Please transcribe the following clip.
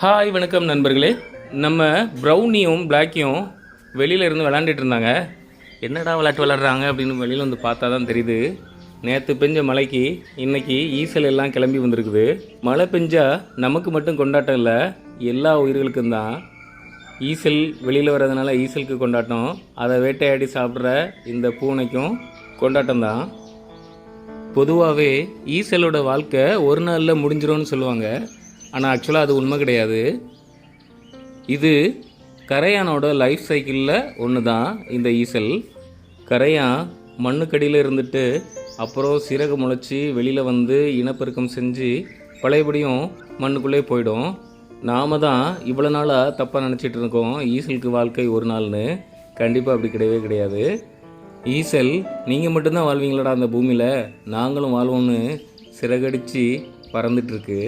Hi வணக்கம் நண்பர்களே. நம்ம ப்ரௌனியும் பிளாக்கியும் வெளியில் இருந்து விளாண்டுட்டு இருந்தாங்க. என்னடா விளையாட்டு விளாட்றாங்க அப்படின்னு வெளியில் வந்து பார்த்தா தான் தெரியுது. நேற்று பெஞ்ச மழைக்கு இன்றைக்கி ஈசல் எல்லாம் கிளம்பி வந்திருக்குது. மழை பெஞ்சா நமக்கு மட்டும் கொண்டாட்டம் இல்லை எல்லா உயிர்களுக்கும் தான். ஈசல் வெளியில் வர்றதுனால ஈசலுக்கு கொண்டாட்டம். அதை வேட்டையாடி சாப்பிட்ற இந்த பூனைக்கும் கொண்டாட்டம் தான். பொதுவாகவே ஈசலோட வாழ்க்கை ஒரு நாளில் முடிஞ்சிரும்னு சொல்லுவாங்க. ஆனால் ஆக்சுவலாக அது உண்மை கிடையாது. இது கரையானோட லைஃப் சைக்கிளில் ஒன்று தான் இந்த ஈசல். கரையான் மண்ணுக்கடியில் இருந்துட்டு அப்புறம் சிறகு முளைச்சி வெளியில் வந்து இனப்பெருக்கம் செஞ்சு பழையபடியும் மண்ணுக்குள்ளே போயிடும். நாம தான் இவ்வளோ நாளாக தப்பாக நினச்சிட்டு இருக்கோம் ஈசலுக்கு வாழ்க்கை ஒரு நாள்னு. கண்டிப்பாக அப்படி கிடையவே கிடையாது. ஈசல் நீங்கள் மட்டும்தான் வாழ்வீங்களடா அந்த பூமியில். நாங்களும் வாழ்வோம்னு சிறகடிச்சு பறந்துட்டுருக்கு